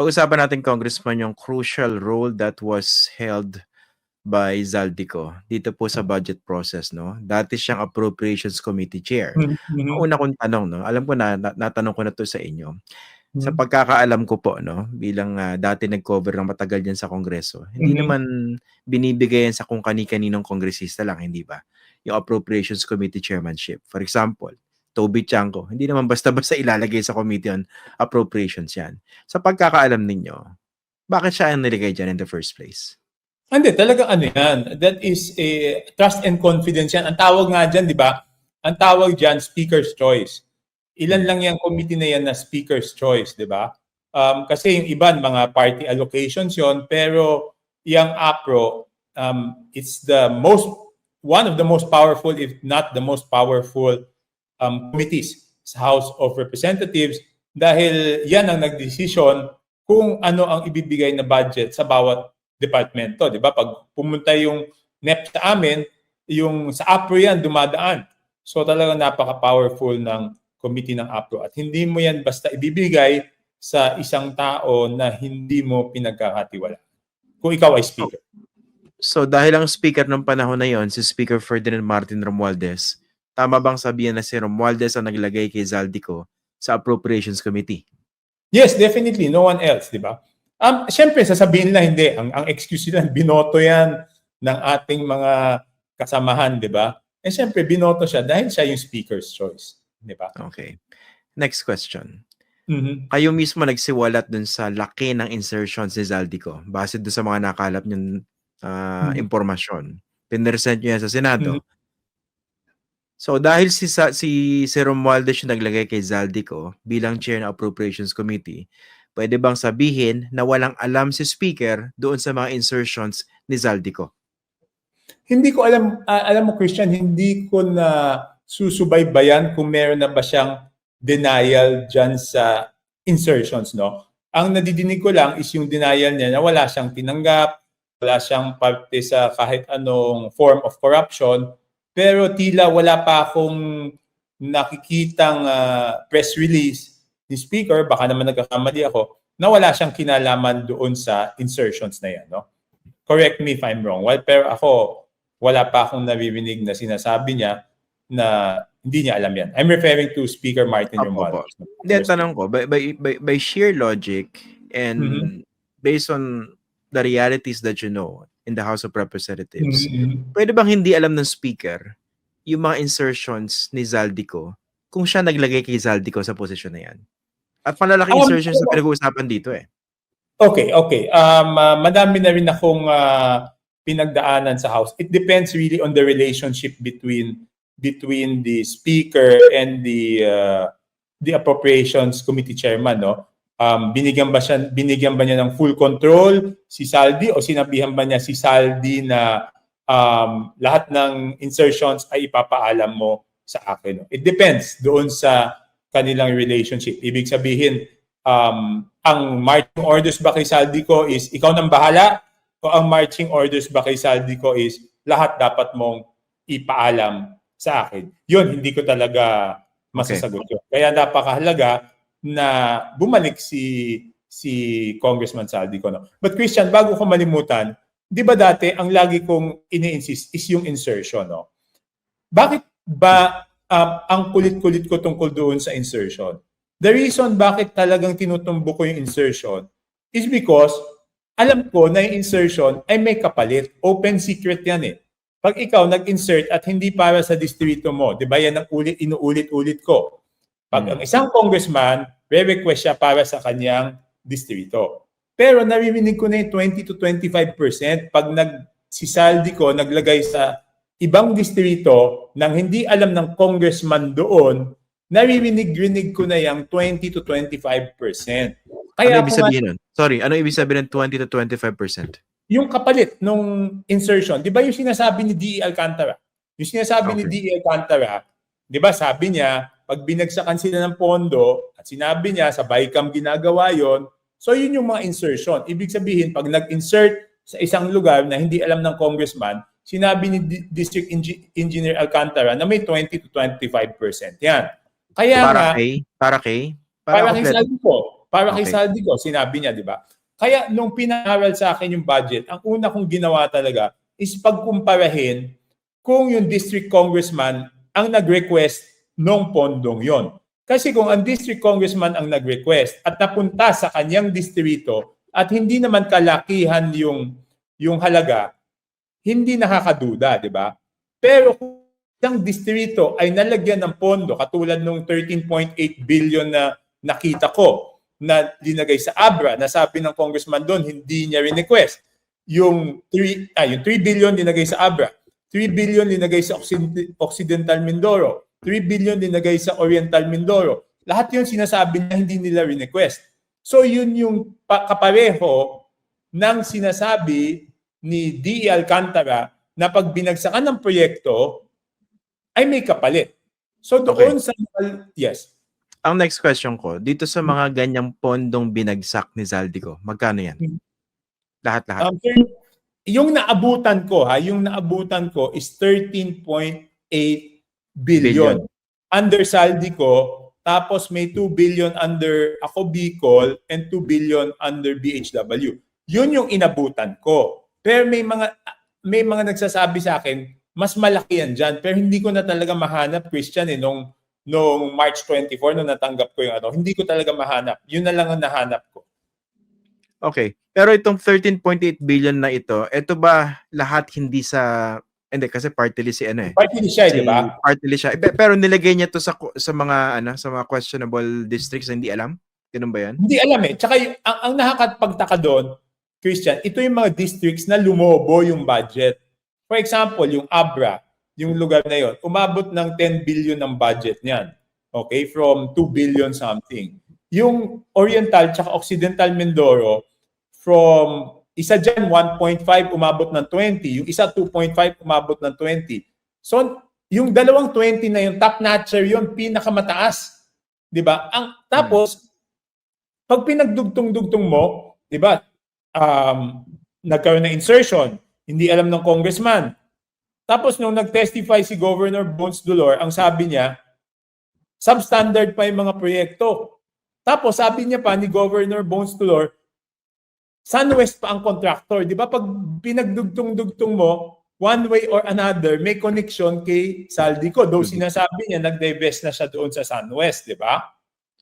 Pag-usapan natin, Congressman, yung crucial role that was held by Zaldico dito po sa budget process, no? Dati siyang Appropriations Committee Chair. Mhm. Ang una kong tanong, no? Alam ko na, na natanong ko na to sa inyo. Sa Mhm. pagkakaalam ko po, no, bilang ah, dati nag-cover ng matagal diyan sa Kongreso, hindi Mhm. naman binibigay sa kung kani-kaninong kongresista lang, hindi ba? Yung Appropriations Committee Chairmanship. For example, Toby Chanko, hindi naman basta-basta ilalagay sa Committee on Appropriations yan. Sa pagkakaalam ninyo, bakit siya ang niligay dyan in the first place? Hindi, talaga ano yan. That is a trust and confidence yan. Ang tawag nga dyan, di ba? Ang tawag dyan, speaker's choice. Ilan lang yung committee na yan na speaker's choice, di ba? Um, kasi yung iban, mga party allocations yon pero yung APRO, um, it's the most, one of the most powerful, if not the most powerful um, committees sa House of Representatives dahil yan ang nagdesisyon kung ano ang ibibigay na budget sa bawat departmento, 'di ba? Pag pumunta yung NEP sa amin, yung sa APRO yan dumadaan. So talaga napaka-powerful ng committee ng APRO at hindi mo yan basta ibibigay sa isang tao na hindi mo pinagkakatiwala. Kung ikaw ay speaker. So dahil ang speaker ng panahon na yon si Speaker Ferdinand Martin Romualdez, tama bang sabihin na si Romualdez ang naglagay kay Zaldico sa Appropriations Committee? Yes, definitely. No one else, di ba? Um, Siyempre, sasabihin nila hindi. Ang, ang excuse nila, binoto yan ng ating mga kasamahan, di ba? Eh siyempre, binoto siya dahil siya yung speaker's choice. Di ba? Okay. Next question. Mhm. Kayo mismo nagsiwalat dun sa laki ng insertions ni Zaldico base dun sa mga nakalap niyong ah, Mhm. impormasyon. Pinresent niyo yan sa Senado. Mhm. So dahil si si si Romualdez yung naglagay kay Zaldico bilang chair ng Appropriations Committee, pwede bang sabihin na walang alam si speaker doon sa mga insertions ni Zaldico? Hindi ko alam, ah, alam mo Christian, hindi ko na susubaybayan kung meron na ba siyang denial dyan sa insertions, no? Ang nadidinig ko lang is yung denial niya na wala siyang tinanggap, wala siyang parte sa kahit anong form of corruption, pero tila wala pa akong nakikitang ah, press release ni Speaker, baka naman nagkakamali ako, na wala siyang kinalaman doon sa insertions na yan, no? Correct me if I'm wrong. Well, pero ako, wala pa akong naririnig na sinasabi niya na hindi niya alam yan. I'm referring to Speaker Martin Opo, Romualdez. Hindi, tanong ko, by, by, by, by sheer logic and Mhm. based on the realities that you know in the House of Representatives, Mhm. pwede bang hindi alam ng speaker yung mga insertions ni Zaldico kung siya naglagay kay Zaldico sa posisyon na yan? At malalaking Alam insertions na pinag-uusapan dito eh. Okay, okay. Um, ah, madami na rin akong ah, pinagdaanan sa House. It depends really on the relationship between between the Speaker and the uh, the Appropriations Committee Chairman, no? Um, binigyan ba siya binigyan ba niya ng full control si Saldi o sinabihan ba niya si Saldi na um, lahat ng insertions ay ipapaalam mo sa akin. It depends doon sa kanilang relationship. Ibig sabihin, um, ang marching orders ba kay Saldico is ikaw nang bahala o ang marching orders ba kay Saldico is lahat dapat mong ipaalam sa akin. Yun, hindi ko talaga masasagot yun. Kaya napakahalaga na bumalik si si Congressman Saldico. No? But Christian, bago ko malimutan, di ba dati ang lagi kong ini-insist is yung insertion. No? Bakit ba um, ang kulit-kulit ko tungkol doon sa insertion? The reason bakit talagang tinutumbo ko yung insertion is because alam ko na yung insertion ay may kapalit. Open secret yan eh. Pag ikaw nag-insert at hindi para sa distrito mo, di ba yan ang ulit, inuulit-ulit ko. Pag Hmm. ang isang congressman, re-request siya para sa kanyang distrito. Pero naririnig ko na yung 20 to 25% pag nag, si Saldi ko naglagay sa ibang distrito nang hindi alam ng congressman doon, naririnig-rinig ko na yung 20 to 25%. Ano ibig ako nga- sabihin nun? Sorry, ano ibig sabihin ng 20 to 25%? yung kapalit nung insertion, 'di ba yung sinasabi ni DE Alcantara? Yung sinasabi ni Okay. DE Alcantara, 'di ba sabi niya, pag binagsakan sila ng pondo at sinabi niya sa BICAM ginagawa 'yon, so yun yung mga insertion. Ibig sabihin, pag nag-insert sa isang lugar na hindi alam ng congressman, sinabi ni D- District Engi- Engineer Alcantara na may 20 to 25%. Yan. Kaya Para nga, kay? Para kay? para kay kompleto. Saldi ko. Para kay Okay. Saldico, sinabi niya, di ba? Kaya nung pinaral sa akin yung budget, ang una kong ginawa talaga is pagkumparahin kung yung district congressman ang nag-request nung pondong yon. Kasi kung ang district congressman ang nag-request at napunta sa kanyang distrito at hindi naman kalakihan yung yung halaga, hindi nakakaduda, di ba? Pero kung ang distrito ay nalagyan ng pondo katulad nung 13.8 billion na nakita ko na linagay sa Abra, na sabi ng congressman doon, hindi niya request. Yung 3, ah, yung 3 billion linagay sa Abra, 3 billion linagay sa Occid- Occidental Mindoro, 3 billion linagay sa Oriental Mindoro. Lahat yun sinasabi niya hindi nila request. So yun yung pa- kapareho ng sinasabi ni D.E. Alcantara na pag binagsakan ng proyekto ay may kapalit. So doon sa yes. Ang next question ko, dito sa mga ganyang pondong binagsak ni Zaldico, magkano yan? Hmm. Lahat-lahat. Um, sir, yung naabutan ko ha, yung naabutan ko is 13.8 billion. Billion. Under saldi ko, tapos may 2 billion under ako Bicol and 2 billion under BHW. Yun yung inabutan ko. Pero may mga may mga nagsasabi sa akin, mas malaki yan dyan. Pero hindi ko na talaga mahanap, Christian, eh, nung, nung March 24, nung natanggap ko yung ano, hindi ko talaga mahanap. Yun na lang ang nahanap ko. Okay. Pero itong 13.8 billion na ito, ito ba lahat hindi sa hindi kasi party list si ano eh. Party list siya, Si di ba? Party list siya. Pe- Pero nilagay niya to sa sa mga ano, sa mga questionable districts na hindi alam. Ganun ba 'yan? Hindi alam eh. Tsaka yung, ang, ang nakakapagtaka doon, Christian, ito yung mga districts na lumobo yung budget. For example, yung Abra, yung lugar na yon, umabot ng 10 billion ng budget niyan. Okay? From 2 billion something. Yung Oriental tsaka Occidental Mindoro, from isa dyan 1.5 umabot ng 20, yung isa 2.5 umabot ng 20. So, yung dalawang 20 na yung top notcher yun, pinakamataas. 'Di ba? Ang tapos pag pinagdugtong-dugtong mo, 'di ba? Um, nagkaroon ng insertion, hindi alam ng congressman. Tapos nung nag-testify si Governor Bones Dolor, ang sabi niya, substandard pa yung mga proyekto. Tapos sabi niya pa ni Governor Bones Dolor, Sunwest pa ang contractor. Di ba pag pinagdugtong-dugtong mo, one way or another, may connection kay Saldico. Though Mhm. sinasabi niya, nag-divest na siya doon sa Sunwest, di ba?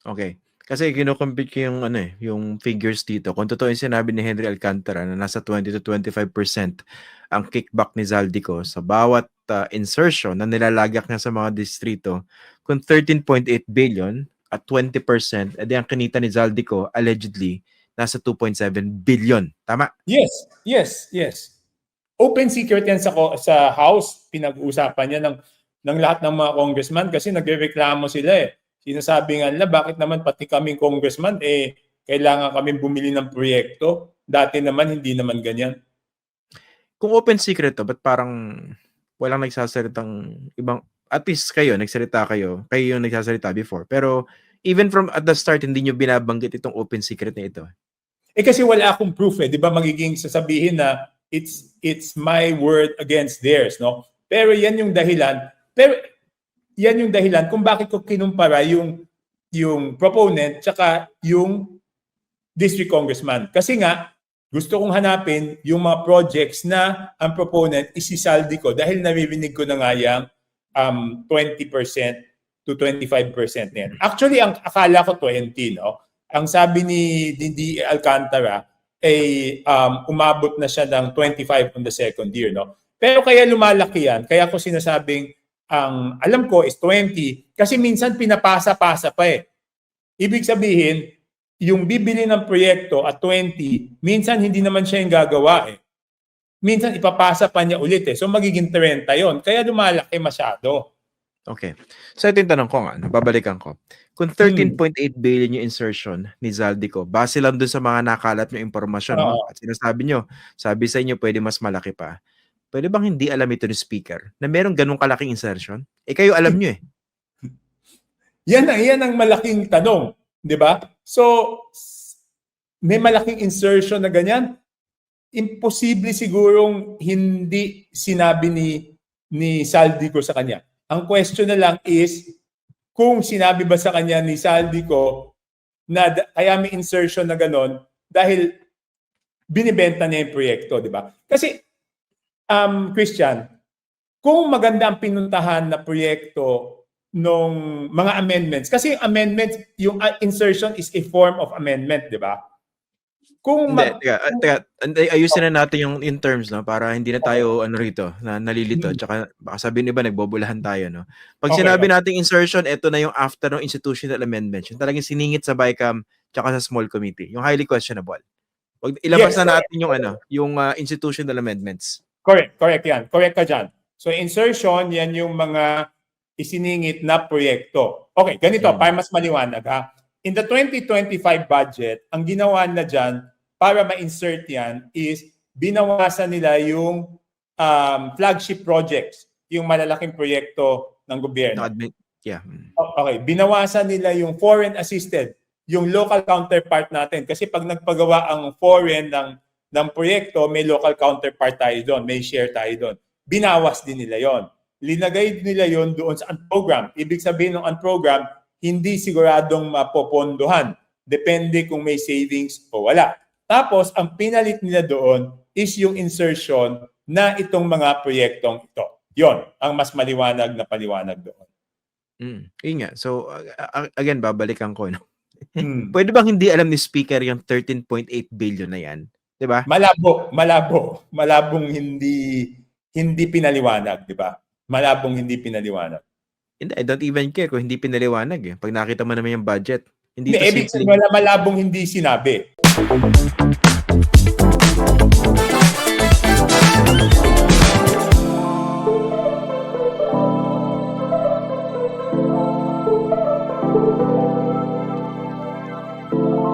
Okay. Kasi kinukumpit ko yung ano eh, yung figures dito. Kung totoo yung sinabi ni Henry Alcantara na nasa 20 to 25% ang kickback ni Zaldico sa bawat uh, insertion na nilalagak niya sa mga distrito, kung 13.8 billion at 20%, edi ang kinita ni Zaldico allegedly nasa 2.7 billion. Tama? Yes, yes, yes. Open secret yan sa sa House. Pinag-uusapan niya ng ng lahat ng mga congressman kasi nagrereklamo sila eh. Sinasabi nga nila, bakit naman pati kaming congressman eh kailangan kami bumili ng proyekto. Dati naman hindi naman ganyan. Kung open secret to, ba't parang walang nagsasalitang ibang, at least kayo, nagsalita kayo, kayo yung nagsasalita before. Pero even from at the start, hindi nyo binabanggit itong open secret na ito. Eh kasi wala akong proof eh, 'di ba? Magiging sasabihin na it's it's my word against theirs, no? Pero yan yung dahilan. Pero yan yung dahilan kung bakit ko kinumpara yung yung proponent tsaka yung district congressman. Kasi nga gusto kong hanapin yung mga projects na ang proponent is si Saldi ko dahil naririnig ko na nga yung um, 20% to 25% na yan. Actually, ang akala ko 20, no? Ang sabi ni Dindi Alcantara ay um, umabot na siya ng 25 on the second year. No? Pero kaya lumalaki yan, kaya ko sinasabing ang alam ko is 20 kasi minsan pinapasa-pasa pa eh. Ibig sabihin, yung bibili ng proyekto at 20, minsan hindi naman siya yung gagawa eh. Minsan ipapasa pa niya ulit eh. So magiging 30 yon Kaya lumalaki masyado. Okay. So ito yung tanong ko nga, babalikan ko. Kung 13.8 billion yung insertion ni Zaldico, base lang dun sa mga nakalat nyo impormasyon, no? Oo. at sinasabi nyo, sabi sa inyo pwede mas malaki pa. Pwede bang hindi alam ito ni speaker na merong ganong kalaking insertion? Eh kayo alam nyo eh. Yan ang, yan ang malaking tanong, di ba? So, may malaking insertion na ganyan. Imposible sigurong hindi sinabi ni ni Saldico sa kanya. Ang question na lang is kung sinabi ba sa kanya ni Saldico na d- kaya may insertion na ganon dahil binibenta niya yung proyekto, di ba? Kasi, um, Christian, kung maganda ang pinuntahan na proyekto nung mga amendments, kasi yung amendments, yung uh, insertion is a form of amendment, di ba? Kung Hindi, mag- teka, ah, teka, ayusin na natin yung in terms, no? Para hindi na tayo, ano rito, na nalilito. Mm. Tsaka, baka sabihin iba, nagbobolahan tayo, no? Pag Okay, sinabi okay. nating insertion, ito na yung after ng institutional amendment. Yung talagang siningit sa BICAM, tsaka sa small committee. Yung highly questionable. Wag, ilabas Yes, na natin yung, ano, yung ah, institutional amendments. Correct, correct yan. Correct ka dyan. So insertion, yan yung mga isiningit na proyekto. Okay, ganito, Hmm. para mas maliwanag ha. In the 2025 budget, ang ginawa na dyan para ma-insert yan is binawasan nila yung um, flagship projects, yung malalaking proyekto ng No, gobyerno. admit, yeah. mm. Okay, binawasan nila yung foreign assisted, yung local counterpart natin. Kasi pag nagpagawa ang foreign ng, ng proyekto, may local counterpart tayo doon, may share tayo doon. Binawas din nila yon. Linagay nila yon doon sa unprogram. Ibig sabihin ng unprogram, hindi siguradong mapopondohan. Depende kung may savings o wala. Tapos, ang pinalit nila doon is yung insertion na itong mga proyektong ito. Yon ang mas maliwanag na paliwanag doon. Mm. Yun nga. So, uh, again, babalikan ko, no? Hmm. Pwede bang hindi alam ni speaker yung 13.8 billion na yan? 'Di ba? Malabo, malabo, malabong hindi hindi pinaliwanag, di ba? Malabong hindi pinaliwanag. Hindi, I don't even care kung hindi pinaliwanag eh. Pag nakita mo naman yung budget. Hindi Hindi, ito ibig sabihin, malabong hindi sinabi.